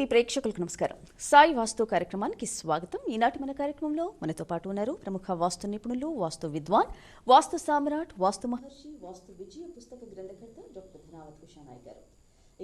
TV ప్రేక్షకులకు నమస్కారం. సాయి వాస్తు కార్యక్రమానికి స్వాగతం. ఈనాటి మన కార్యక్రమంలో మనతో పాటు ఉన్నారు ప్రముఖ వాస్తు నిపుణులు వాస్తు విద్వాన్ వాస్తు సామ్రాట్ వాస్తు మహర్షి వాస్తు విజయ పుస్తక గ్రంథకర్త డాక్టర్ ధనావత్ కుషానాయ్ గారు.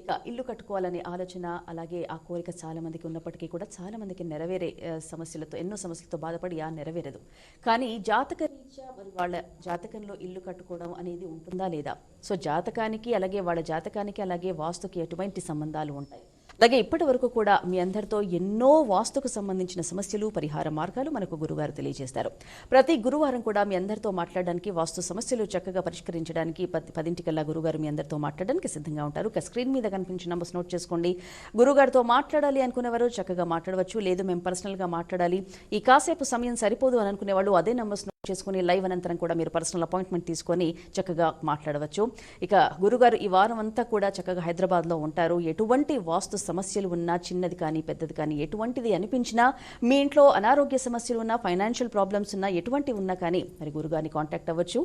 ఇక ఇల్లు కట్టుకోవాలనే ఆలోచన అలాగే ఆ కోరిక చాలా మందికి ఉన్నప్పటికీ కూడా చాలా మందికి నెరవేరే సమస్యలతో ఎన్నో సమస్యలతో బాధపడి ఆ నెరవేరదు. కానీ జాతక రీత్యా మరి వాళ్ళ జాతకంలో ఇల్లు కట్టుకోవడం అనేది ఉంటుందా లేదా? సో జాతకానికి అలాగే వాళ్ళ జాతకానికి అలాగే వాస్తుకి ఎటువంటి సంబంధాలు ఉంటాయి? అలాగే ఇప్పటి వరకు కూడా మీ అందరితో ఎన్నో వాస్తుకు సంబంధించిన సమస్యలు పరిహార మార్గాలు మనకు గురుగారు తెలియజేస్తారు ప్రతి గురువారం కూడా మీ అందరితో మాట్లాడడానికి వాస్తు సమస్యలు చక్కగా పరిష్కరించడానికి పది పదింటికల్లా గురుగారు మీ అందరితో మాట్లాడడానికి సిద్ధంగా ఉంటారు. ఇక స్క్రీన్ మీద కనిపించిన నంబర్స్ నోట్ చేసుకోండి. గురుగారితో మాట్లాడాలి అనుకునేవారు చక్కగా మాట్లాడవచ్చు. లేదు మేము పర్సనల్గా మాట్లాడాలి. ఈ కాసేపు సమయం సరిపోదు అని అనుకునే వాళ్ళు అదే నంబర్స్ చేసుకుని లైవ్ అనంతరం కూడా మీరు పర్సనల్ అపాయింట్మెంట్ తీసుకొని చక్కగా మాట్లాడవచ్చు. ఇక గురుగారు ఈ వారం అంతా కూడా చక్కగా హైదరాబాద్లో ఉంటారు. ఎటువంటి వాస్తు సమస్యలు ఉన్నా చిన్నది కానీ పెద్దది కానీ ఎటువంటిది అనిపించినా మీ ఇంట్లో అనారోగ్య సమస్యలు ఉన్నా ఫైనాన్షియల్ ప్రాబ్లమ్స్ ఉన్నా ఎటువంటి ఉన్నా కానీ మరి గురుగారిని కాంటాక్ట్ అవ్వచ్చు.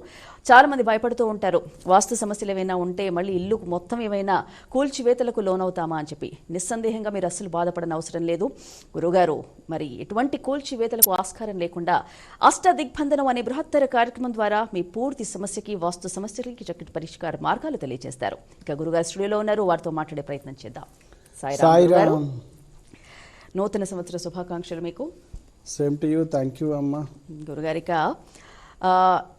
చాలా మంది భయపడుతూ ఉంటారు. వాస్తు సమస్యలు ఏమైనా ఉంటే మళ్ళీ ఇల్లు మొత్తం ఏమైనా కూల్చివేతలకు లోనవుతామా అని చెప్పి. నిస్సందేహంగా మీరు అస్సలు బాధపడని అవసరం లేదు. గురుగారు మరి ఎటువంటి కూల్చివేతలకు ఆస్కారం లేకుండా అష్ట దిగ్బంధనం అనే బృహత్తర కార్యక్రమం ద్వారా మీ పూర్తి సమస్యకి వాస్తు సమస్యలకి చక్కటి పరిష్కార మార్గాలు తెలియజేస్తారు. ఇక గురుగారు స్టూడియోలో ఉన్నారు. వారితో మాట్లాడే ప్రయత్నం చేద్దాం. సాయిరామ్ నూతన సంవత్సర శుభాకాంక్షలు మీకు. Same to you thank you అమ్మ. గురుగారిక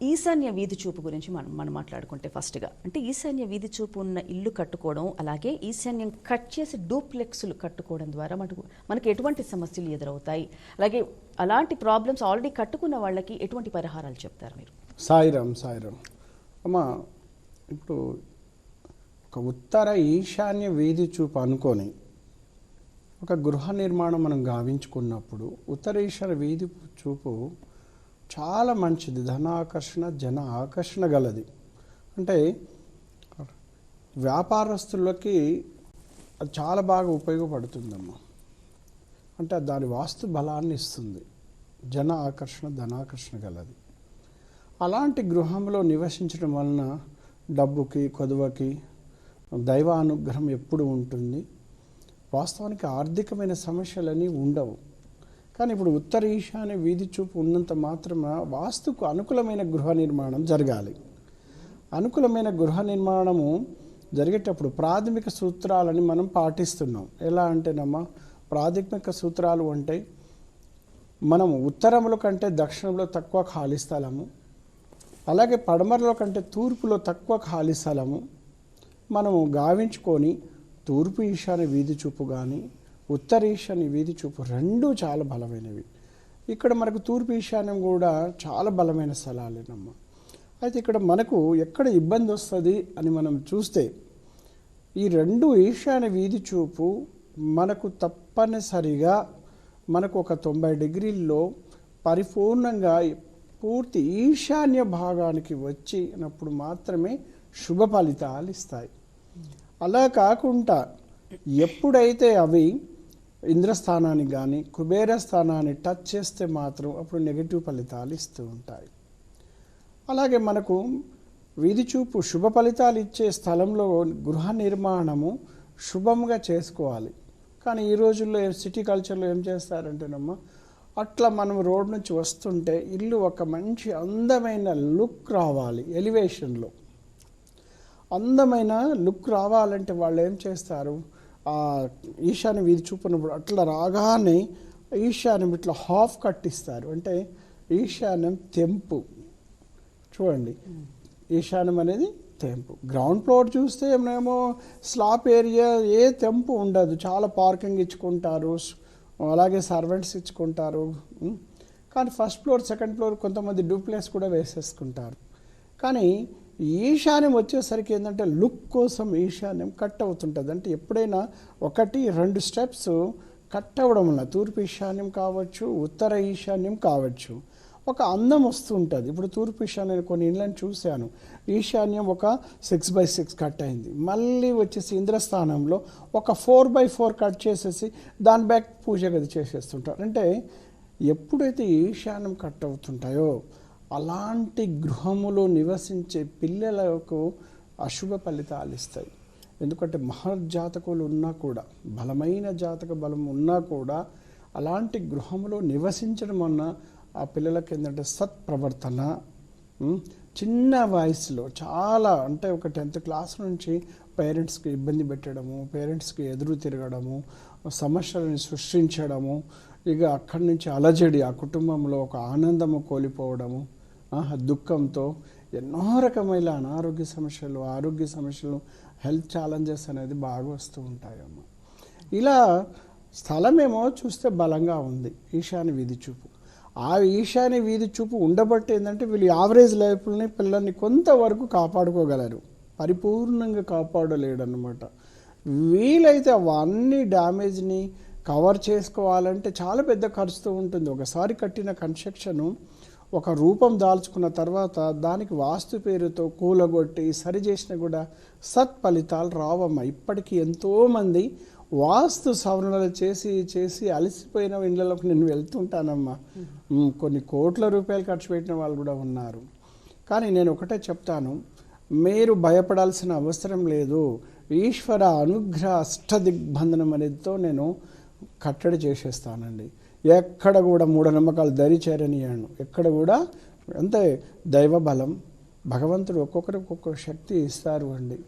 ఈశాన్య వీధి చూపు గురించి మనం మనం మాట్లాడుకుంటే ఫస్ట్గా. అంటే ఈశాన్య వీధి చూపు ఉన్న ఇల్లు కట్టుకోవడం అలాగే ఈశాన్యం కట్ చేసి డూప్లెక్స్లు కట్టుకోవడం ద్వారా మనకు మనకి ఎటువంటి సమస్యలు ఎదురవుతాయి. అలాగే అలాంటి ప్రాబ్లమ్స్ ఆల్రెడీ కట్టుకున్న వాళ్ళకి ఎటువంటి పరిహారాలు చెప్తారు మీరు? సాయిరామ్ సాయిరామ్ అమ్మ ఇప్పుడు ఒక ఉత్తర ఈశాన్య వీధి చూపు అనుకొని ఒక గృహ నిర్మాణం మనం గావించుకున్నప్పుడు ఉత్తర ఈశాన్య వీధి చూపు చాలా మంచిది. ధనాకర్షణ జన ఆకర్షణ గలది. అంటే వ్యాపారస్తులకి అది చాలా బాగా ఉపయోగపడుతుందమ్మా. అంటే దాని వాస్తు బలాన్ని ఇస్తుంది. జన ఆకర్షణ ధనాకర్షణ గలది. అలాంటి గృహంలో నివసించడం వలన డబ్బుకి కొదువకి దైవానుగ్రహం ఎప్పుడు ఉంటుంది. వాస్తవానికి ఆర్థికమైన సమస్యలని ఉండవు. కానీ ఇప్పుడు ఉత్తర ఈశాన్య వీధి చూపు ఉన్నంత మాత్రమే వాస్తుకు అనుకూలమైన గృహ నిర్మాణం జరగాలి. అనుకూలమైన గృహ నిర్మాణము జరిగేటప్పుడు ప్రాథమిక సూత్రాలని మనం పాటిస్తున్నాం. ఎలా అంటేనమ్మా ప్రాథమిక సూత్రాలు అంటే మనం ఉత్తరంలో కంటే దక్షిణంలో తక్కువ ఖాళీ స్థలము అలాగే పడమరలో కంటే తూర్పులో తక్కువ ఖాళీ స్థలము మనము గావించుకొని తూర్పు ఈశాన్య వీధి చూపు కానీ ఉత్తర ఈశాన్య వీధి చూపు రెండూ చాలా బలమైనవి. ఇక్కడ మనకు తూర్పు ఈశాన్యం కూడా చాలా బలమైన స్థలాలేనమ్మా. అయితే ఇక్కడ మనకు ఎక్కడ ఇబ్బంది వస్తుంది అని మనం చూస్తే ఈ రెండు ఈశాన్య వీధి చూపు మనకు తప్పనిసరిగా మనకు ఒక తొంభై డిగ్రీల్లో పరిపూర్ణంగా పూర్తి ఈశాన్య భాగానికి వచ్చినప్పుడు మాత్రమే శుభ ఫలితాలు ఇస్తాయి. అలా కాకుండా ఎప్పుడైతే అవి ఇంద్రస్థానాన్ని కానీ కుబేర స్థానాన్ని టచ్ చేస్తే మాత్రం అప్పుడు నెగిటివ్ ఫలితాలు ఇస్తూ ఉంటాయి. అలాగే మనకు వీధి చూపు శుభ ఫలితాలు ఇచ్చే స్థలంలో గృహ నిర్మాణము శుభంగా చేసుకోవాలి. కానీ ఈ రోజుల్లో సిటీ కల్చర్లో ఏం చేస్తారంటేనమ్మా అట్లా మనం రోడ్ నుంచి వస్తుంటే ఇల్లు ఒక మంచి అందమైన లుక్ రావాలి ఎలివేషన్లో అందమైన లుక్ రావాలంటే వాళ్ళు ఏం చేస్తారు? ఈశాన్యం వీధి చూపినప్పుడు అట్లా రాగానే ఈశాన్యం ఇట్లా హాఫ్ కట్టిస్తారు. అంటే ఈశాన్యం తెంపు. చూడండి. ఈశాన్యం అనేది తెంపు. గ్రౌండ్ ఫ్లోర్ చూస్తే ఏమో స్లాప్ ఏరియా ఏ తెంపు ఉండదు. చాలా పార్కింగ్ ఇచ్చుకుంటారు. అలాగే సర్వెంట్స్ ఇచ్చుకుంటారు. కానీ ఫస్ట్ ఫ్లోర్ సెకండ్ ఫ్లోర్ కొంతమంది డూప్లెక్స్ కూడా వేసేసుకుంటారు. కానీ ఈశాన్యం వచ్చేసరికి ఏంటంటే లుక్ కోసం ఈశాన్యం కట్ అవుతుంటుంది. అంటే ఎప్పుడైనా ఒకటి రెండు స్టెప్స్ కట్ అవ్వడం వల్ల తూర్పు ఈశాన్యం కావచ్చు ఉత్తర ఈశాన్యం కావచ్చు ఒక అందం వస్తుంటుంది. ఇప్పుడు తూర్పు ఈశాన్యం కొన్ని ఇళ్ళని చూశాను. ఈశాన్యం ఒక సిక్స్ బై సిక్స్ కట్ అయింది. మళ్ళీ వచ్చేసి ఇంద్రస్థానంలో ఒక ఫోర్ బై ఫోర్ కట్ చేసేసి దాని బ్యాక్ పూజ గది చేసేస్తుంటారు. అంటే ఎప్పుడైతే ఈశాన్యం కట్ అవుతుంటాయో అలాంటి గృహములో నివసించే పిల్లలకు అశుభ ఫలితాలు ఇస్తాయి. ఎందుకంటే మహర్జాతకులు ఉన్నా కూడా బలమైన జాతక బలం ఉన్నా కూడా అలాంటి గృహంలో నివసించడం అన్న ఆ పిల్లలకి ఏంటంటే సత్ప్రవర్తన చిన్న వయసులో చాలా అంటే ఒక టెన్త్ క్లాస్ నుంచి పేరెంట్స్కి ఇబ్బంది పెట్టడము పేరెంట్స్కి ఎదురు తిరగడము సమస్యలను సృష్టించడము ఇక అక్కడి నుంచి అలజడి ఆ కుటుంబంలో ఒక ఆనందము కోల్పోవడము దుఃఖంతో ఎన్నో రకమైన అనారోగ్య సమస్యలు ఆరోగ్య సమస్యలు హెల్త్ ఛాలెంజెస్ అనేది బాగా వస్తూ ఉంటాయమ్మ. ఇలా స్థలమేమో చూస్తే బలంగా ఉంది ఈశాన్య వీధి చూపు. ఆ ఈశాన్య వీధి చూపు ఉండబట్టి ఏంటంటే వీళ్ళు యావరేజ్ లైఫ్ని పిల్లల్ని కొంతవరకు కాపాడుకోగలరు. పరిపూర్ణంగా కాపాడలేడనమాట వీలైతే అవన్నీ డ్యామేజ్ని కవర్ చేసుకోవాలంటే చాలా పెద్ద ఖర్చుతో ఉంటుంది. ఒకసారి కట్టిన కన్స్ట్రక్షను ఒక రూపం దాల్చుకున్న తర్వాత దానికి వాస్తు పేరుతో కూలగొట్టి సరిచేసిన కూడా సత్ఫలితాలు రావమ్మ. ఇప్పటికీ ఎంతోమంది వాస్తు సవరణలు చేసి చేసి అలసిపోయిన ఇళ్ళలోకి నేను వెళ్తుంటానమ్మా. కొన్ని కోట్ల రూపాయలు ఖర్చు పెట్టిన వాళ్ళు కూడా ఉన్నారు. కానీ నేను ఒకటే చెప్తాను. మీరు భయపడాల్సిన అవసరం లేదు. ఈశ్వర అనుగ్రహ అష్టదిగ్బంధనం అనేదితో నేను కట్టడి చేసేస్తానండి. ఎక్కడ కూడా మూఢనమ్మకాలు దరి చేరనియాను ఎక్కడ కూడా అంతే దైవ బలం భగవంతుడు ఒక్కొక్కరికి ఒక్కొక్క శక్తి ఇస్తారు అండి.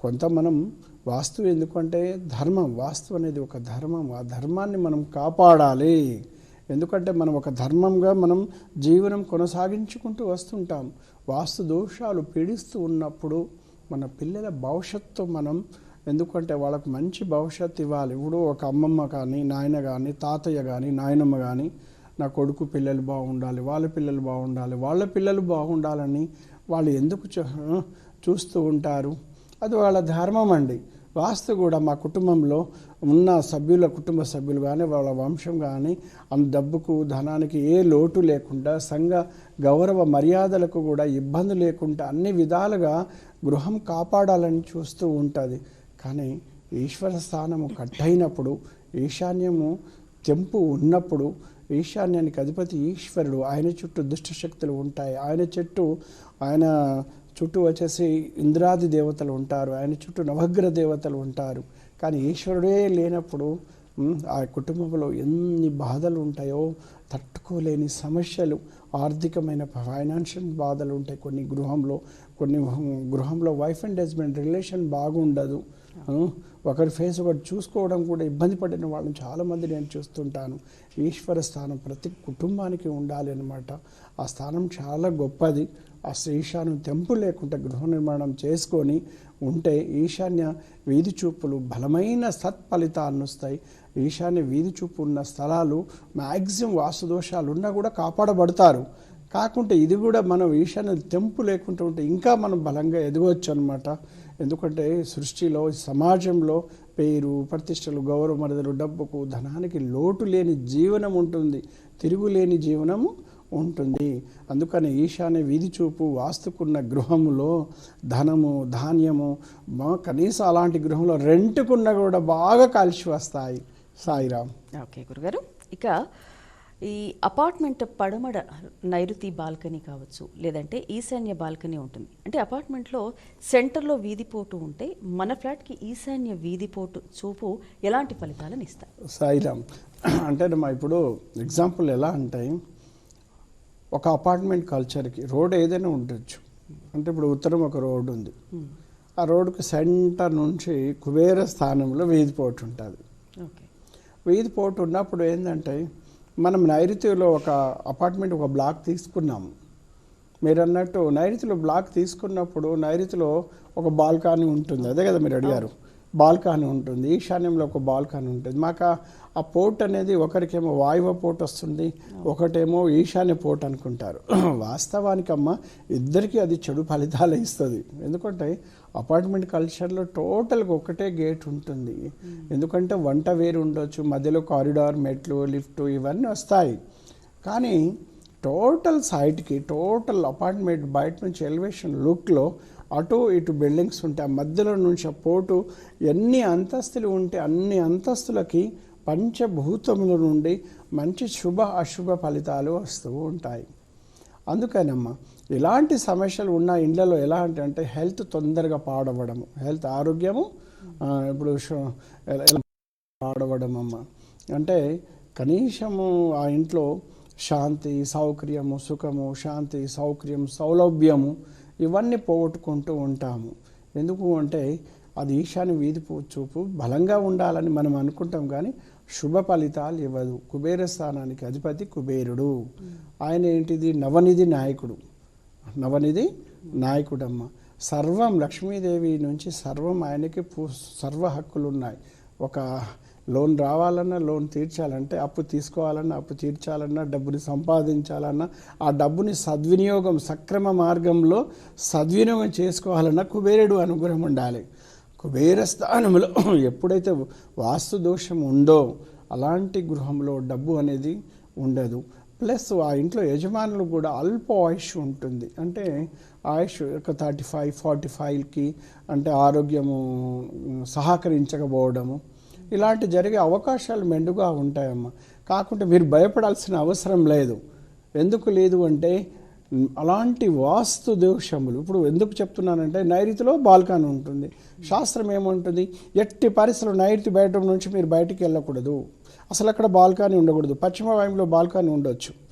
కొంత మనం వాస్తు ఎందుకంటే ధర్మం వాస్తు అనేది ఒక ధర్మం. ఆ ధర్మాన్ని మనం కాపాడాలి. ఎందుకంటే మనం ఒక ధర్మంగా మనం జీవనం కొనసాగించుకుంటూ వస్తుంటాం. వాస్తు దోషాలు పీడిస్తూ ఉన్నప్పుడు మన పిల్లల భవిష్యత్తు మనం ఎందుకంటే వాళ్ళకు మంచి భవిష్యత్తు ఇవ్వాలి. ఇప్పుడు ఒక అమ్మమ్మ కానీ నాయన కానీ తాతయ్య కానీ నాయనమ్మ కానీ నా కొడుకు పిల్లలు బాగుండాలి వాళ్ళ పిల్లలు బాగుండాలి వాళ్ళ పిల్లలు బాగుండాలని వాళ్ళు ఎందుకు చూస్తూ ఉంటారు? అది వాళ్ళ ధర్మం అండి. వాస్తు కూడా మా కుటుంబంలో ఉన్న సభ్యుల కుటుంబ సభ్యులు కానీ వాళ్ళ వంశం కానీ అంత డబ్బుకు ధనానికి ఏ లోటు లేకుండా సంఘ గౌరవ మర్యాదలకు కూడా ఇబ్బంది లేకుండా అన్ని విధాలుగా గృహం కాపాడాలని చూస్తూ ఉంటుంది. కానీ ఈశ్వర స్థానము కట్టయినప్పుడు ఈశాన్యము తెంపు ఉన్నప్పుడు ఈశాన్యానికి అధిపతి ఈశ్వరుడు ఆయన చుట్టూ దుష్టశక్తులు ఉంటాయి. ఆయన చుట్టూ ఆయన చుట్టూ వచ్చేసి ఇంద్రాది దేవతలు ఉంటారు. ఆయన చుట్టూ నవగ్ర దేవతలు ఉంటారు. కానీ ఈశ్వరుడే లేనప్పుడు ఆ కుటుంబంలో ఎన్ని బాధలు ఉంటాయో తట్టుకోలేని సమస్యలు ఆర్థికమైన ఫైనాన్షియల్ బాధలు ఉంటాయి. కొన్ని గృహంలో కొన్ని గృహంలో వైఫ్ అండ్ హస్బెండ్ రిలేషన్ బాగుండదు. ఒకరి ఫేస్ ఒకటి చూసుకోవడం కూడా ఇబ్బంది పడిన వాళ్ళని చాలామంది నేను చూస్తుంటాను. ఈశ్వర స్థానం ప్రతి కుటుంబానికి ఉండాలి అనమాట ఆ స్థానం చాలా గొప్పది. ఆ ఈశాన్య తెంపు లేకుండా గృహ నిర్మాణం చేసుకొని ఉంటే ఈశాన్య వీధి చూపులు బలమైన సత్ఫలితాలను వస్తాయి ఈశాన్య వీధి చూపు ఉన్న స్థలాలు మ్యాక్సిమం వాస్తుదోషాలు ఉన్నా కూడా కాపాడబడతారు. కాకుంటే ఇది కూడా మనం ఈశాన్య తెంపు లేకుండా ఉంటే ఇంకా మనం బలంగా ఎదగవచ్చు అనమాట ఎందుకంటే సృష్టిలో సమాజంలో పేరు ప్రతిష్టలు గౌరవ మరదలు డబ్బుకు ధనానికి లోటు లేని జీవనం ఉంటుంది. తిరుగులేని జీవనము ఉంటుంది. అందుకని ఈశాన్య వీధి చూపు వాస్తుకున్న గృహములో ధనము ధాన్యము మా కనీసం అలాంటి గృహంలో రెంట్కున్న కూడా బాగా కలిసి వస్తాయి. సాయిరామ్. ఓకే గురుగారు. ఇక ఈ అపార్ట్మెంట్ పడమడ నైరుతి బాల్కనీ కావచ్చు లేదంటే ఈశాన్య బాల్కనీ ఉంటుంది. అంటే అపార్ట్మెంట్లో సెంటర్లో వీధిపోటు ఉంటే మన ఫ్లాట్కి ఈశాన్య వీధిపోటు చూపు ఎలాంటి ఫలితాలను ఇస్తాయి? సాయిరామ్ అంటే మా ఇప్పుడు ఎగ్జాంపుల్ ఎలా అంటే ఒక అపార్ట్మెంట్ కల్చర్కి రోడ్ ఏదైనా ఉండొచ్చు. అంటే ఇప్పుడు ఉత్తరం ఒక రోడ్డు ఉంది. ఆ రోడ్డుకి సెంటర్ నుంచి కుబేర స్థానంలో వీధి పోటు ఉంటుంది. ఓకే. వీధి పోటు ఉన్నప్పుడు ఏంటంటే మనం నైరుతిలో ఒక అపార్ట్మెంట్ ఒక బ్లాక్ తీసుకున్నాము మీరు అన్నట్టు నైరుతిలో బ్లాక్ తీసుకున్నప్పుడు నైరుతిలో ఒక బాల్కనీ ఉంటుంది. అదే కదా మీరు అడిగారు. బాల్కనీ ఉంటుంది ఈశాన్యంలో ఒక బాల్కనీ ఉంటుంది. మాకు ఆ- పోర్ట్ అనేది ఒకరికేమో వాయువ పోర్ట్ వస్తుంది ఒకటేమో ఈశాన్య పోర్ట్ అనుకుంటారు. వాస్తవానికమ్మ ఇద్దరికీ అది చెడు ఫలితాలు ఇస్తుంది. ఎందుకంటే అపార్ట్మెంట్ కల్చర్లో టోటల్గా ఒకటే గేట్ ఉంటుంది. ఎందుకంటే వంట వేరు ఉండొచ్చు మధ్యలో కారిడార్ మెట్లు లిఫ్ట్ ఇవన్నీ వస్తాయి. కానీ టోటల్ సైట్కి టోటల్ అపార్ట్మెంట్ బయట నుంచి ఎలివేషన్ లుక్లో అటు ఇటు బిల్డింగ్స్ ఉంటే ఆ మధ్యలో నుంచి ఆ పోటు ఎన్ని అంతస్తులు ఉంటే అన్ని అంతస్తులకి పంచభూతముల నుండి మంచి శుభ అశుభ ఫలితాలు వస్తూ ఉంటాయి. అందుకనమ్మా ఇలాంటి సమస్యలు ఉన్న ఇండ్లలో ఎలా అంటే అంటే హెల్త్ తొందరగా పాడవడము హెల్త్ ఆరోగ్యము ఇప్పుడు పాడవడం అమ్మ అంటే కనీసము ఆ ఇంట్లో శాంతి సౌకర్యము సుఖము శాంతి సౌకర్యం సౌలభ్యము ఇవన్నీ పోగొట్టుకుంటూ ఉంటాము. ఎందుకు అంటే అది ఈశాన్య వీధి చూపు బలంగా ఉండాలని మనం అనుకుంటాం కానీ శుభ ఫలితాలు ఇవ్వదు. కుబేర స్థానానికి అధిపతి కుబేరుడు. ఆయన ఏంటిది? నవనిధి నాయకుడు. నవనిధి నాయకుడమ్మ. సర్వం లక్ష్మీదేవి నుంచి సర్వం ఆయనకి పూ- సర్వ హక్కులు ఉన్నాయి ఒక లోన్ రావాలన్నా లోన్ తీర్చాలంటే అప్పు తీసుకోవాలన్నా అప్పు తీర్చాలన్నా డబ్బుని సంపాదించాలన్నా ఆ డబ్బుని సద్వినియోగం సక్రమ మార్గంలో సద్వినియోగం చేసుకోవాలన్నా కుబేరుడు అనుగ్రహం ఉండాలి. కుబేర స్థానంలో ఎప్పుడైతే వాస్తు దోషం ఉందో అలాంటి గృహంలో డబ్బు అనేది ఉండదు. ప్లస్ ఆ ఇంట్లో యజమానులు కూడా అల్ప ఆయుష్ ఉంటుంది. అంటే ఆయుష్ ఒక థర్టీ ఫైవ్ ఫార్టీ ఫైవ్కి అంటే ఆరోగ్యము సహకరించకపోవడము ఇలాంటి జరిగే అవకాశాలు మెండుగా ఉంటాయమ్మా. కాకుంటే మీరు భయపడాల్సిన అవసరం లేదు. ఎందుకు లేదు అంటే అలాంటి వాస్తు దోషములు ఇప్పుడు ఎందుకు చెప్తున్నానంటే నైరుతిలో బాల్కాన్ ఉంటుంది. శాస్త్రం ఏముంటుంది? ఎట్టి పరిస్థితులు నైరుతి బయట నుంచి మీరు బయటికి వెళ్ళకూడదు. అసలు అక్కడ బాల్కనీ ఉండకూడదు. పశ్చిమ వాయువులో బాల్కనీ ఉండొచ్చు.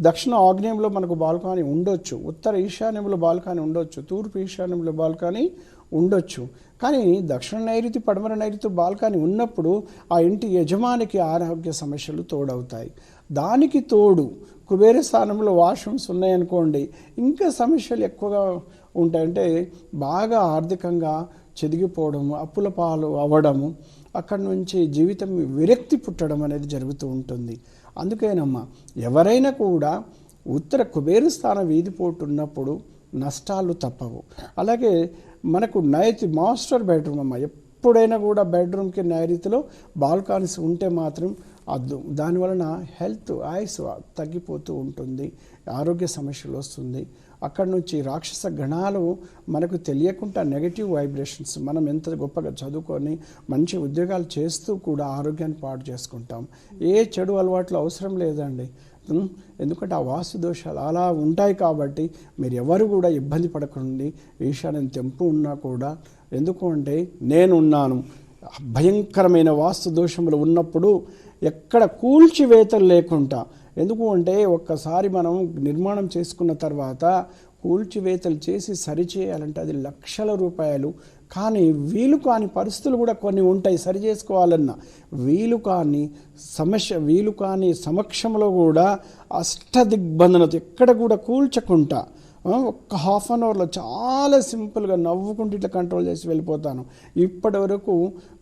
దక్షిణ ఆగ్నేయంలో మనకు బాల్కనీ ఉండొచ్చు. ఉత్తర ఈశాన్యంలో బాల్కనీ ఉండొచ్చు. తూర్పు ఈశాన్యంలో బాల్కనీ ఉండొచ్చు. కానీ దక్షిణ నైరుతి పడమర నైరుతి బాల్కనీ ఉన్నప్పుడు ఆ ఇంటి యజమానికి ఆరోగ్య సమస్యలు తోడవుతాయి. దానికి తోడు కుబేర స్థానంలో వాష్రూమ్స్ ఉన్నాయనుకోండి ఇంకా సమస్యలు ఎక్కువగా ఉంటాయంటే బాగా ఆర్థికంగా చెదిగిపోవడము అప్పుల పాలు అవ్వడము అక్కడి నుంచి జీవితం విరక్తి పుట్టడం అనేది జరుగుతూ ఉంటుంది. అందుకేనమ్మా ఎవరైనా కూడా ఉత్తర కుబేర స్థానం వీధిపోటు ఉన్నప్పుడు నష్టాలు తప్పవు. అలాగే మనకు నైతి మాస్టర్ బెడ్రూమ్ అమ్మ ఎప్పుడైనా కూడా బెడ్రూమ్కి నైరీతిలో బాల్కానీస్ ఉంటే మాత్రం అద్దు. దానివలన హెల్త్ ఆయుస్ తగ్గిపోతూ ఉంటుంది ఆరోగ్య సమస్యలు వస్తుంది. అక్కడి నుంచి రాక్షస గణాలు మనకు తెలియకుండా నెగటివ్ వైబ్రేషన్స్ మనం ఎంత గొప్పగా చదువుకొని మంచి ఉద్యోగాలు చేస్తూ కూడా ఆరోగ్యాన్ని పాడు చేసుకుంటాం. ఏ చెడు అలవాట్లు అవసరం లేదండి. ఎందుకంటే ఆ వాస్తు దోషాలు అలా ఉంటాయి కాబట్టి మీరు ఎవరు కూడా ఇబ్బంది పడకండి. ఈశాన్యం తెంపు ఉన్నా కూడా ఎందుకు అంటే నేనున్నాను. భయంకరమైన వాస్తు దోషములు ఉన్నప్పుడు ఎక్కడ కూల్చివేతలు లేకుండా ఎందుకు అంటే ఒక్కసారి మనం నిర్మాణం చేసుకున్న తర్వాత కూల్చివేతలు చేసి సరిచేయాలంటే అది లక్షల రూపాయలు కానీ వీలు కాని పరిస్థితులు కూడా కొన్ని ఉంటాయి. సరి చేసుకోవాలన్నా వీలు కాని సమస్య వీలు కాని సమక్షంలో కూడా అష్టదిగ్బంధనతో ఎక్కడ కూడా కూల్చకుండా ఒక్క హాఫ్ అన్ అవర్లో చాలా సింపుల్గా నవ్వుకుంటూ ఇట్లా కంట్రోల్ చేసి వెళ్ళిపోతాను. ఇప్పటి వరకు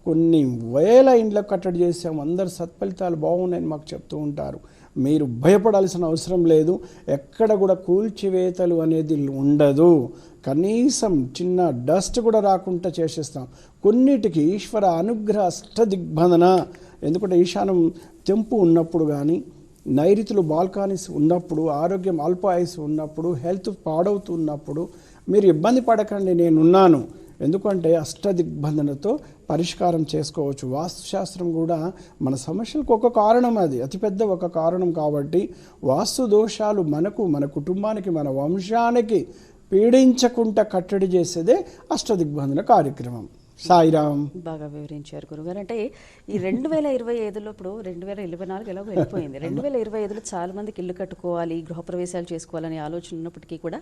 కొన్ని వేల ఇండ్లకు కట్టడి చేసాము అందరు సత్ఫలితాలు బాగున్నాయని మాకు చెప్తూ ఉంటారు. మీరు భయపడాల్సిన అవసరం లేదు. ఎక్కడ కూడా కూల్చివేతలు అనేది ఉండదు. కనీసం చిన్న డస్ట్ కూడా రాకుండా చేసేస్తాం. కొన్నిటికి ఈశ్వర అనుగ్రహ అష్టదిగ్బంధన. ఎందుకంటే ఈశానం తెంపు ఉన్నప్పుడు కానీ నైరుతులు బాల్కానీస్ ఉన్నప్పుడు ఆరోగ్యం అల్పాయుస్ ఉన్నప్పుడు హెల్త్ పాడవుతున్నప్పుడు మీరు ఇబ్బంది పడకండి నేనున్నాను. ఎందుకంటే అష్టదిగ్బంధనతో పరిష్కారం చేసుకోవచ్చు. వాస్తుశాస్త్రం కూడా మన సమస్యలకు ఒక కారణం అది. అతిపెద్ద ఒక కారణం కాబట్టి వాస్తు దోషాలు మనకు మన కుటుంబానికి మన వంశానికి పీడించకుండా కట్టడి చేసేదే అష్టదిగ్బంధన కార్యక్రమం. సాయిరామ్. బాగా వివరించారు గురుగారు. అంటే ఈ రెండు వేల ఇరవై ఐదులో ఇప్పుడు రెండు వేల ఇరవై నాలుగు ఎలాగో వెళ్ళిపోయింది. రెండు వేల ఇరవై ఐదులో చాలా మందికి ఇల్లు కట్టుకోవాలి గృహప్రవేశాలు చేసుకోవాలనే ఆలోచన ఉన్నప్పటికీ కూడా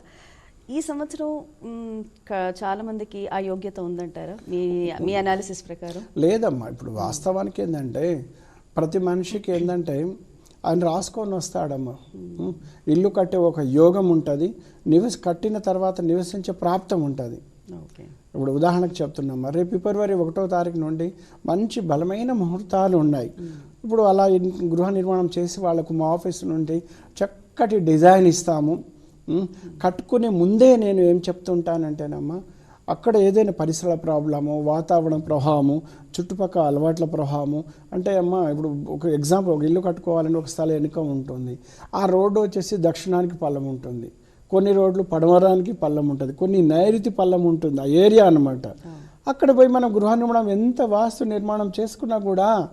ఈ సంవత్సరం మ్, క- చాలా మందికి ఆ యోగ్యత ఉందంటారా? మీ మీ అనాలిసిస్ ప్రకారం? లేదమ్మా ఇప్పుడు వాస్తవానికి ఏంటంటే ప్రతి మనిషికి ఏంటంటే ఆయన రాసుకొని వస్తాడమ్మా? ఇల్లు కట్టే ఒక యోగం ఉంటుంది నివసి కట్టిన తర్వాత నివసించే ప్రాప్తం ఉంటుంది. ఓకే. ఇప్పుడు ఉదాహరణకు చెప్తున్నామా రేపు ఫిబ్రవరి ఒకటో తారీఖు నుండి మంచి బలమైన ముహూర్తాలు ఉన్నాయి. ఇప్పుడు అలా గృహ నిర్మాణం చేసి వాళ్ళకు మా ఆఫీస్ నుండి చక్కటి డిజైన్ ఇస్తాము? కట్టుకునే ముందే నేను ఏం చెప్తుంటానంటేనమ్మా అక్కడ ఏదైనా పరిసర ప్రాబ్లము వాతావరణ ప్రభావము చుట్టుపక్కల అలవాట్ల ప్రభావము అంటే అమ్మ ఇప్పుడు ఒక ఎగ్జాంపుల్ ఒక ఇల్లు కట్టుకోవాలని ఒక స్థలం వెనుక ఉంటుంది. ఆ రోడ్డు వచ్చేసి దక్షిణానికి పల్లం ఉంటుంది. కొన్ని రోడ్లు పడమరానికి పల్లం ఉంటుంది. కొన్ని నైరుతి పల్లం ఉంటుంది ఆ ఏరియా అన్నమాట. అక్కడ పోయి మనం గృహ నిర్మాణం ఎంత వాస్తు నిర్మాణం చేసుకున్నా కూడా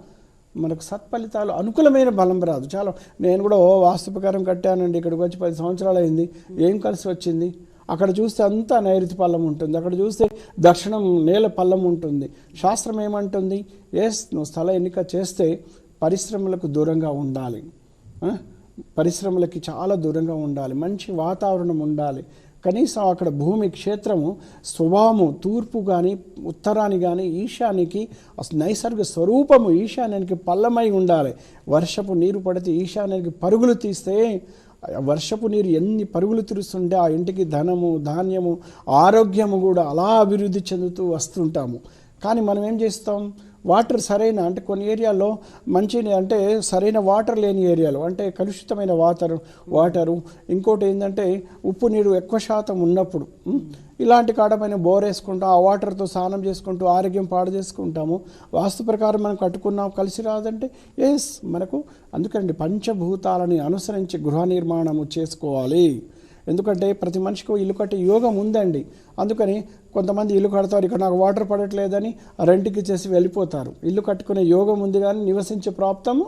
మనకు సత్ఫలితాలు అనుకూలమైన బలం రాదు. చాలా నేను కూడా ఓ వాస్తు ప్రకారం కట్టానండి ఇక్కడికి వచ్చి పది సంవత్సరాలు అయింది ఏం కలిసి వచ్చింది? అక్కడ చూస్తే అంతా నైరుతి పల్లం ఉంటుంది అక్కడ చూస్తే దక్షిణం నేల పల్లం ఉంటుంది. శాస్త్రం ఏమంటుంది? ఏ నువ్వు స్థల ఎన్నిక చేస్తే పరిశ్రమలకు దూరంగా ఉండాలి. పరిశ్రమలకి చాలా దూరంగా ఉండాలి మంచి వాతావరణం ఉండాలి. కనీసం అక్కడ భూమి క్షేత్రము స్వభావము తూర్పు కానీ ఉత్తరాన్ని కానీ ఈశాన్యకి నైసర్గ నైసర్గిక స్వరూపము ఈశాన్యానికి పల్లమై ఉండాలి. వర్షపు నీరు పడితే ఈశాన్యానికి పరుగులు తీస్తే వర్షపు నీరు ఎన్ని పరుగులు తిరుస్తుంటే ఆ ఇంటికి ధనము ధాన్యము ఆరోగ్యము కూడా అలా అభివృద్ధి చెందుతూ వస్తుంటాము. కానీ మనం ఏం చేస్తాం? వాటర్ సరైన అంటే కొన్ని ఏరియాల్లో మంచి అంటే సరైన వాటర్ లేని ఏరియాలు అంటే కలుషితమైన వాటర్ వాటరు. ఇంకోటి ఏంటంటే ఉప్పు నీరు ఎక్కువ శాతం ఉన్నప్పుడు ఇలాంటి కాడపైన బోర్ వేసుకుంటూ ఆ వాటర్తో స్నానం చేసుకుంటూ ఆరోగ్యం పాడు చేసుకుంటాము. వాస్తు ప్రకారం మనం కట్టుకున్నాం కలిసి రాదంటే ఎస్ మనకు అందుకండి పంచభూతాలని అనుసరించి గృహ నిర్మాణము చేసుకోవాలి. ఎందుకంటే ప్రతి మనిషికి ఇల్లు కట్టే యోగం ఉందండి. అందుకని కొంతమంది ఇల్లు కడతారు ఇక్కడ నాకు వాటర్ పడట్లేదని రెంట్కి ఇచ్చేసి వెళ్ళిపోతారు. ఇల్లు కట్టుకునే యోగం ఉంది కానీ నివసించే ప్రాప్తము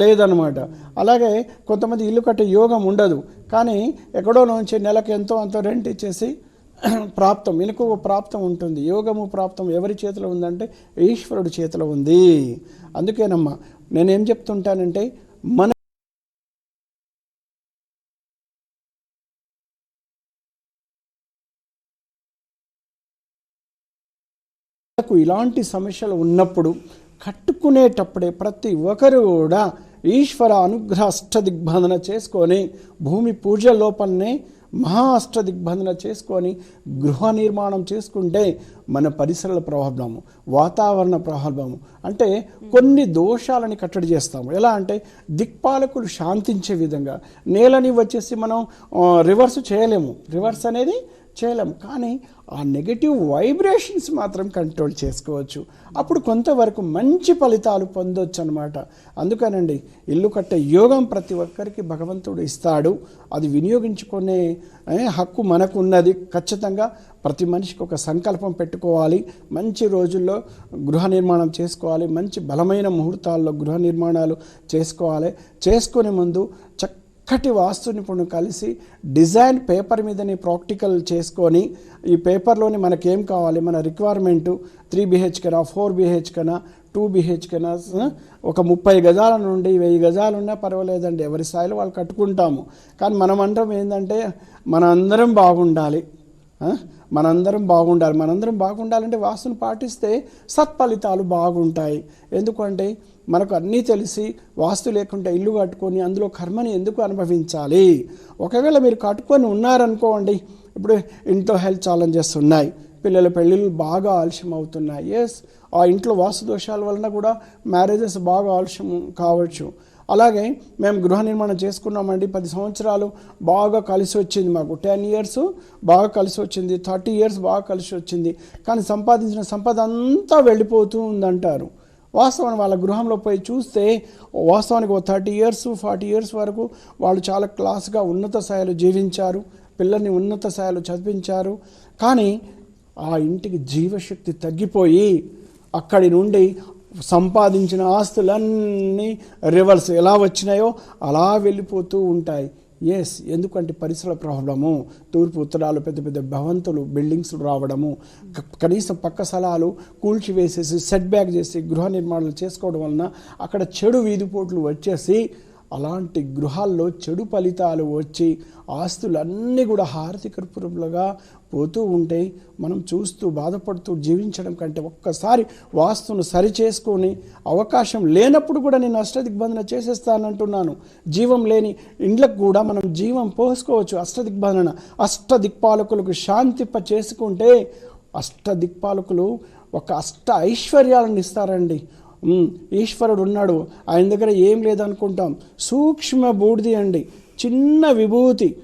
లేదనమాట అలాగే కొంతమంది ఇల్లు కట్టే యోగం ఉండదు. కానీ ఎక్కడో నుంచి నెలకు ఎంతో అంతో రెంట్ ఇచ్చేసి ప్రాప్తం ఒక ప్రాప్తం ఉంటుంది. యోగము ప్రాప్తం ఎవరి చేతిలో ఉందంటే ఈశ్వరుడి చేతిలో ఉంది. అందుకేనమ్మా నేనేం చెప్తుంటానంటే మన మనకు ఇలాంటి సమస్యలు ఉన్నప్పుడు కట్టుకునేటప్పుడే ప్రతి ఒక్కరు కూడా ఈశ్వర అనుగ్రహ అష్టదిగ్బంధన చేసుకొని భూమి పూజ లోపలనే మహా అష్టదిగ్బంధన చేసుకొని గృహ నిర్మాణం చేసుకుంటే మన పరిసరాల ప్రభావము వాతావరణ ప్రభావము అంటే కొన్ని దోషాలని కట్టడి చేస్తాము. ఎలా అంటే దిక్పాలకులు శాంతించే విధంగా నేలని వచ్చేసి మనం రివర్స్ చేయలేము. రివర్స్ అనేది చేయలేం. కానీ ఆ నెగటివ్ వైబ్రేషన్స్ మాత్రం కంట్రోల్ చేసుకోవచ్చు. అప్పుడు కొంతవరకు మంచి ఫలితాలు పొందొచ్చు అనమాట అందుకనండి ఇల్లు కట్టే యోగం ప్రతి ఒక్కరికి భగవంతుడు ఇస్తాడు. అది వినియోగించుకునే హక్కు మనకు ఉన్నది ఖచ్చితంగా ప్రతి మనిషికి ఒక సంకల్పం పెట్టుకోవాలి. మంచి రోజుల్లో గృహ నిర్మాణం చేసుకోవాలి. మంచి బలమైన ముహూర్తాల్లో గృహ నిర్మాణాలు చేసుకోవాలి. చేసుకునే ముందు చక్క చక్కటి వాస్తు నిపుణుడు కలిసి డిజైన్ పేపర్ మీదని ప్రాక్టికల్ చేసుకొని ఈ పేపర్లోని మనకేం కావాలి? మన రిక్వైర్మెంటు త్రీ బిహెచ్కేనా ఫోర్ బిహెచ్కేనా టూ బిహెచ్కేనా ఒక ముప్పై గజాల నుండి వెయ్యి గజాలు ఉన్నా పర్వాలేదండి. ఎవరి స్థాయిలో వాళ్ళు కట్టుకుంటాము. కానీ మనం అంటాం ఏంటంటే మన అందరం బాగుండాలి. మనందరం బాగుండాలి. మనందరం బాగుండాలంటే వాస్తును పాటిస్తే సత్ఫలితాలు బాగుంటాయి. ఎందుకంటే మనకు అన్నీ తెలిసి వాస్తు లేకుండా ఇల్లు కట్టుకొని అందులో కర్మని ఎందుకు అనుభవించాలి? ఒకవేళ మీరు కట్టుకొని ఉన్నారనుకోండి ఇప్పుడు ఇంట్లో హెల్త్ ఛాలెంజెస్ ఉన్నాయి. పిల్లల పెళ్ళిళ్ళు బాగా ఆలస్యం అవుతున్నాయి. ఎస్ ఆ ఇంట్లో వాస్తు దోషాల వలన కూడా మ్యారేజెస్ బాగా ఆలస్యం కావచ్చు. అలాగే మేము గృహ నిర్మాణం చేసుకున్నామండి. పది సంవత్సరాలు బాగా కలిసి వచ్చింది మాకు. టెన్ ఇయర్స్ బాగా కలిసి వచ్చింది. థర్టీ ఇయర్స్ బాగా కలిసి వచ్చింది. కానీ సంపాదించిన సంపద అంతా వెళ్ళిపోతూ ఉందంటారు. వాస్తవానికి వాళ్ళ గృహంలో పోయి చూస్తే వాస్తవానికి ఒక థర్టీ ఇయర్స్ ఫార్టీ ఇయర్స్ వరకు వాళ్ళు చాలా క్లాస్గా ఉన్నత స్థాయిలో జీవించారు. పిల్లల్ని ఉన్నత స్థాయిలో చదివించారు. కానీ ఆ ఇంటికి జీవశక్తి తగ్గిపోయి అక్కడి నుండి సంపాదించిన ఆస్తులన్నీ రివర్స్ ఎలా వచ్చినాయో అలా వెళ్ళిపోతూ ఉంటాయి. ఎస్ ఎందుకంటే పరిసర ప్రాబ్లము తూర్పు ఉత్తరాలు పెద్ద పెద్ద భవంతులు బిల్డింగ్స్ రావడము కనీసం పక్క స్థలాలు కూల్చివేసేసి సెట్ బ్యాక్ చేసి గృహ నిర్మాణాలు చేసుకోవడం వలన అక్కడ చెడు వీధిపోట్లు వచ్చేసి అలాంటి గృహాల్లో చెడు ఫలితాలు వచ్చి ఆస్తులన్నీ కూడా హారతి కర్పూరంలుగా పోతూ ఉంటే మనం చూస్తూ బాధపడుతూ జీవించడం కంటే ఒక్కసారి వాస్తును సరి చేసుకొని అవకాశం లేనప్పుడు కూడా నేను అష్టదిగ్బంధన చేసేస్తానంటున్నాను. జీవం లేని ఇండ్లకు కూడా మనం జీవం పోసుకోవచ్చు అష్టదిగ్బంధన. అష్టదిక్పాలకులకు శాంతింప చేసుకుంటే అష్టదిక్పాలకులు ఒక అష్ట ఐశ్వర్యాలను ఇస్తారండి. ఈశ్వరుడు ఉన్నాడు. ఆయన దగ్గర ఏం లేదనుకుంటాం. సూక్ష్మ బూడిది అండి. చిన్న విభూతి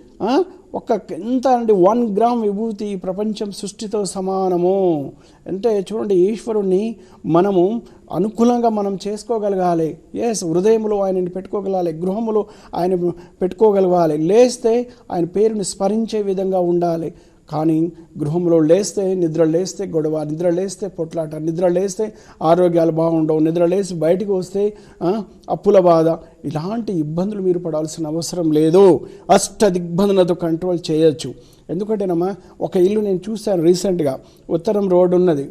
ఒక ఎంత అండి? వన్ గ్రామ్ విభూతి ప్రపంచం సృష్టితో సమానము. అంటే చూడండి ఈశ్వరుణ్ణి మనము అనుకూలంగా మనం చేసుకోగలగాలి. ఎస్ హృదయంలో ఆయనని పెట్టుకోగలగాలి గృహములో ఆయన పెట్టుకోగలగాలి. లేస్తే ఆయన పేరుని స్మరించే విధంగా ఉండాలి. కానీ గృహంలో లేస్తే నిద్ర లేస్తే గొడవ నిద్ర లేస్తే పొట్లాట నిద్ర లేస్తే ఆరోగ్యాలు బాగుండవు నిద్ర లేచి బయటికి వస్తే అప్పుల బాధ. ఇలాంటి ఇబ్బందులు మీరు పడాల్సిన అవసరం లేదు. అష్ట దిగ్బంధనతో కంట్రోల్ చేయొచ్చు. ఎందుకంటేనమ్మా ఒక ఇల్లు నేను చూశాను రీసెంట్గా. ఉత్తరం రోడ్డు ఉన్నది.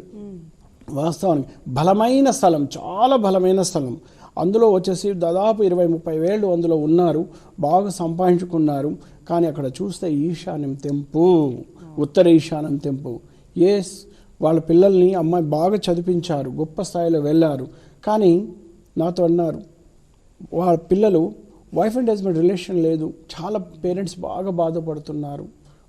వాస్తవానికి బలమైన స్థలం చాలా బలమైన స్థలం. అందులో వచ్చేసి దాదాపు ఇరవై ముప్పై వేళ్ళు అందులో ఉన్నారు. బాగా సంపాదించుకున్నారు. కానీ అక్కడ చూస్తే ఈశాన్యం తెంపు. ఉత్తర ఈశాన్యం తెంపు. ఎస్ వాళ్ళ పిల్లల్ని అమ్మాయి బాగా చదివించారు గొప్ప స్థాయిలో వెళ్ళారు. కానీ నాతో అన్నారు వాళ్ళ పిల్లలు వైఫ్ అండ్ హస్బెండ్ రిలేషన్ లేదు చాలా పేరెంట్స్ బాగా బాధపడుతున్నారు.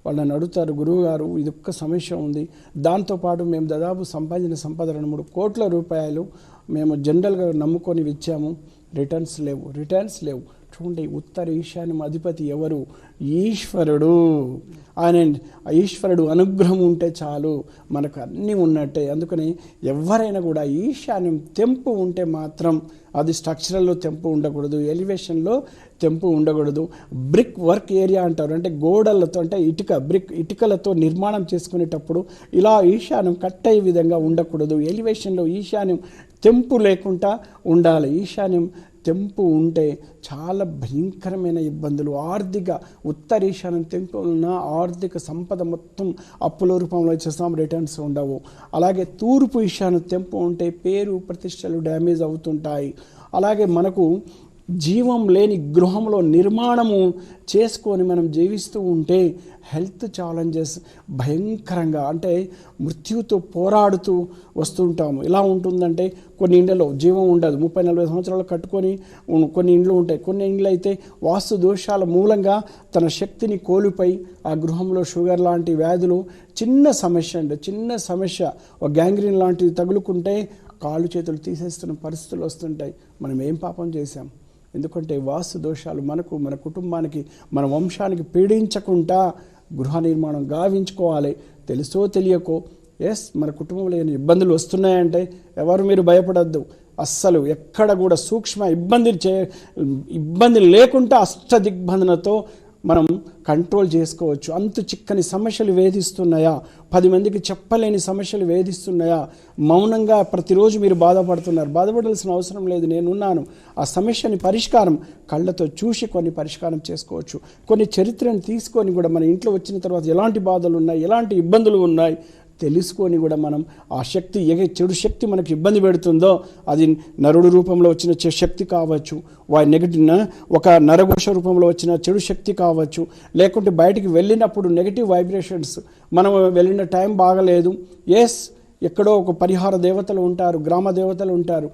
వాళ్ళని అడుగుతారు గురువు గారు ఇది ఒక్క సమస్య ఉంది. దాంతోపాటు మేము దాదాపు సంపాదించిన సంపద రెండు మూడు కోట్ల రూపాయలు మేము జనరల్గా నమ్ముకొని ఇచ్చాము. రిటర్న్స్ లేవు రిటర్న్స్ లేవు. చూడండి ఉత్తర ఈశాన్యం అధిపతి ఎవరు? ఈశ్వరుడు. ఆయన ఈశ్వరుడు అనుగ్రహం ఉంటే చాలు. మనకు అన్నీ ఉన్నట్టే. అందుకని ఎవరైనా కూడా ఈశాన్యం తెంపు ఉంటే మాత్రం అది స్ట్రక్చరల్లో తెంపు ఉండకూడదు. ఎలివేషన్లో తెంపు ఉండకూడదు. బ్రిక్ వర్క్ ఏరియా అంటారు. అంటే గోడలతో అంటే ఇటుక బ్రిక్ ఇటుకలతో నిర్మాణం చేసుకునేటప్పుడు ఇలా ఈశాన్యం కట్ అయ్యే విధంగా ఉండకూడదు. ఎలివేషన్లో ఈశాన్యం తెంపు లేకుండా ఉండాలి. ఈశాన్యం తెంపు ఉంటే చాలా భయంకరమైన ఇబ్బందులు. ఆర్థిక ఉత్తర తెంపు ఉన్న ఆర్థిక సంపద మొత్తం అప్పుల రూపంలో చేస్తాం రిటర్న్స్ ఉండవు. అలాగే తూర్పు ఈశాన్యం తెంపు ఉంటే పేరు ప్రతిష్టలు డ్యామేజ్ అవుతుంటాయి. అలాగే మనకు జీవం లేని గృహంలో నిర్మాణము చేసుకొని మనం జీవిస్తూ ఉంటే హెల్త్ ఛాలెంజెస్ భయంకరంగా అంటే మృత్యుతో పోరాడుతూ వస్తుంటాము. ఎలా ఉంటుందంటే కొన్ని ఇండ్లలో జీవం ఉండదు. ముప్పై నలభై సంవత్సరాలు కట్టుకొని కొన్ని ఇండ్లు ఉంటాయి. కొన్ని ఇండ్లు అయితే వాస్తు దోషాల మూలంగా తన శక్తిని కోల్పోయి ఆ గృహంలో షుగర్ లాంటి వ్యాధులు చిన్న సమస్య అండి. చిన్న సమస్య. ఒక గ్యాంగ్రీన్ లాంటిది తగులుకుంటే కాళ్ళు చేతులు తీసేస్తున్న పరిస్థితులు వస్తుంటాయి. మనం ఏం పాపం చేశాం? ఎందుకంటే వాస్తు దోషాలు మనకు మన కుటుంబానికి మన వంశానికి పీడించకుండా గృహ నిర్మాణం గావించుకోవాలి. తెలుసో తెలియకో? ఎస్ మన కుటుంబంలో ఏమైనా ఇబ్బందులు వస్తున్నాయంటే ఎవరు మీరు భయపడద్దు. అస్సలు ఎక్కడ కూడా సూక్ష్మ ఇబ్బంది చే ఇబ్బంది లేకుండా అష్ట దిగ్బంధనతో మనం కంట్రోల్ చేసుకోవచ్చు. అంతు చిక్కని సమస్యలు వేధిస్తున్నాయా? పది మందికి చెప్పలేని సమస్యలు వేధిస్తున్నాయా? మౌనంగా ప్రతిరోజు మీరు బాధపడుతున్నారు. బాధపడాల్సిన అవసరం లేదు. నేనున్నాను. ఆ సమస్యని పరిష్కారం కళ్ళతో చూసి కొన్ని పరిష్కారం చేసుకోవచ్చు. కొన్ని చరిత్రను తీసుకొని కూడా మన ఇంట్లో వచ్చిన తర్వాత ఎలాంటి బాధలు ఉన్నాయి ఎలాంటి ఇబ్బందులు ఉన్నాయి? తెలుసుకొని కూడా మనం ఆ శక్తి ఏ చెడు శక్తి మనకి ఇబ్బంది పెడుతుందో అది నరుడు రూపంలో వచ్చిన శక్తి కావచ్చు వారి నెగిటివ్ ఒక నరఘోష రూపంలో వచ్చిన చెడు శక్తి కావచ్చు లేకుంటే బయటికి వెళ్ళినప్పుడు నెగిటివ్ వైబ్రేషన్స్ మనం వెళ్ళిన టైం బాగలేదు ఎస్ ఎక్కడో ఒక పరిహార దేవతలు ఉంటారు గ్రామ దేవతలు ఉంటారు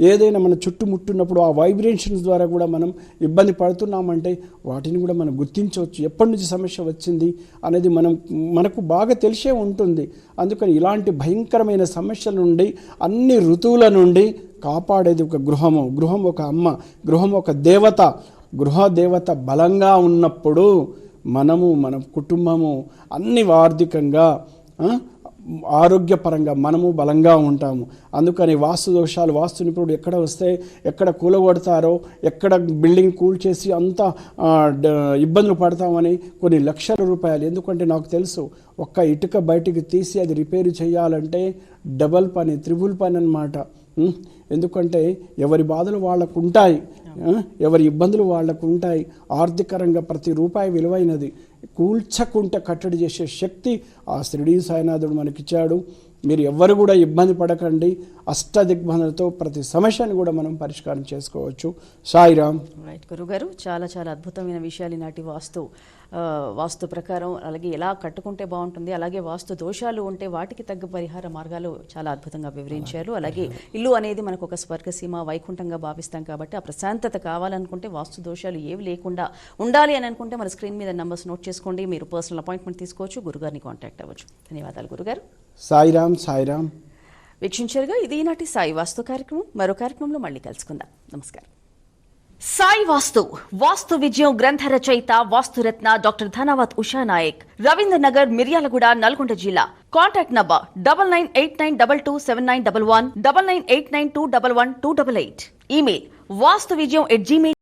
ఏదైనా మన చుట్టుముట్టున్నప్పుడు ఆ వైబ్రేషన్స్ ద్వారా కూడా మనం ఇబ్బంది పడుతున్నామంటే వాటిని కూడా మనం గుర్తించవచ్చు. ఎప్పటి నుంచి సమస్య వచ్చింది అనేది మనం మనకు బాగా తెలిసే ఉంటుంది. అందుకని ఇలాంటి భయంకరమైన సమస్యల నుండి అన్ని ఋతువుల నుండి కాపాడేది ఒక గృహము. గృహం ఒక అమ్మ గృహం ఒక దేవత. గృహ దేవత బలంగా ఉన్నప్పుడు మనము మన కుటుంబము అన్ని ఆర్థికంగా ఆరోగ్యపరంగా మనము బలంగా ఉంటాము. అందుకని వాస్తు దోషాలు వాస్తు నిపుణుడు ఎక్కడ వస్తే ఎక్కడ కూలగొడతారో ఎక్కడ బిల్డింగ్ కూల్ చేసి అంత డ- ఇబ్బందులు పడతామని కొన్ని లక్షల రూపాయలు. ఎందుకంటే నాకు తెలుసు ఒక్క ఇటుక బయటికి తీసి అది రిపేర్ చేయాలంటే డబల్ పని త్రిబుల్ పని అనమాట ఎందుకంటే ఎవరి బాధలు వాళ్ళకు ఉంటాయి ఎవరి ఇబ్బందులు వాళ్ళకు ఉంటాయి ఆర్థికరంగా ప్రతి రూపాయి విలువైనది. కూల్చకుంటే కట్టడి చేసే శక్తి ఆ శ్రీడీ సాయినాథుడు మనకిచ్చాడు. మీరు ఎవ్వరు కూడా ఇబ్బంది పడకండి. అష్టదిగ్బంధనతో ప్రతి సమస్యను కూడా మనం పరిష్కారం చేసుకోవచ్చు. సాయిరామ్. రైట్ గురుగారు చాలా చాలా అద్భుతమైన విషయాలు ఈనాటి వాస్తు వాస్తు ప్రకారం అలాగే ఎలా కట్టుకుంటే బాగుంటుంది అలాగే వాస్తు దోషాలు ఉంటే వాటికి తగ్గ పరిహార మార్గాలు చాలా అద్భుతంగా వివరించారు. అలాగే ఇల్లు అనేది మనకు ఒక స్వర్గసీమ వైకుంఠంగా భావిస్తాం కాబట్టి ఆ ప్రశాంతత కావాలనుకుంటే వాస్తు దోషాలు ఏవి లేకుండా ఉండాలి అని అనుకుంటే మన స్క్రీన్ మీద నంబర్స్ నోట్ చేసుకోండి. మీరు పర్సనల్ అపాయింట్మెంట్ తీసుకోవచ్చు గురుగారిని కాంటాక్ట్ అవ్వచ్చు. ధన్యవాదాలు గురుగారు. సాయిరామ్ సాయిరామ్. వీక్షించారుగా ఇది ఈనాటి సాయి వాస్తు కార్యక్రమం. మరో కార్యక్రమంలో మళ్ళీ కలుసుకుందాం. నమస్కారం. సాయి వాస్తు వాస్తు విజయం గ్రంథ రచయిత వాస్తురత్న డాక్టర్ ధనావత్ ఉషా నాయక్ రవీంద్ర నగర్ మిర్యాలగూడ నల్గొండ జిల్లా. Contact number double nine eight nine double two seven nine double one double nine eight nine two double one two double eight email Vastu Vijayam at Gmail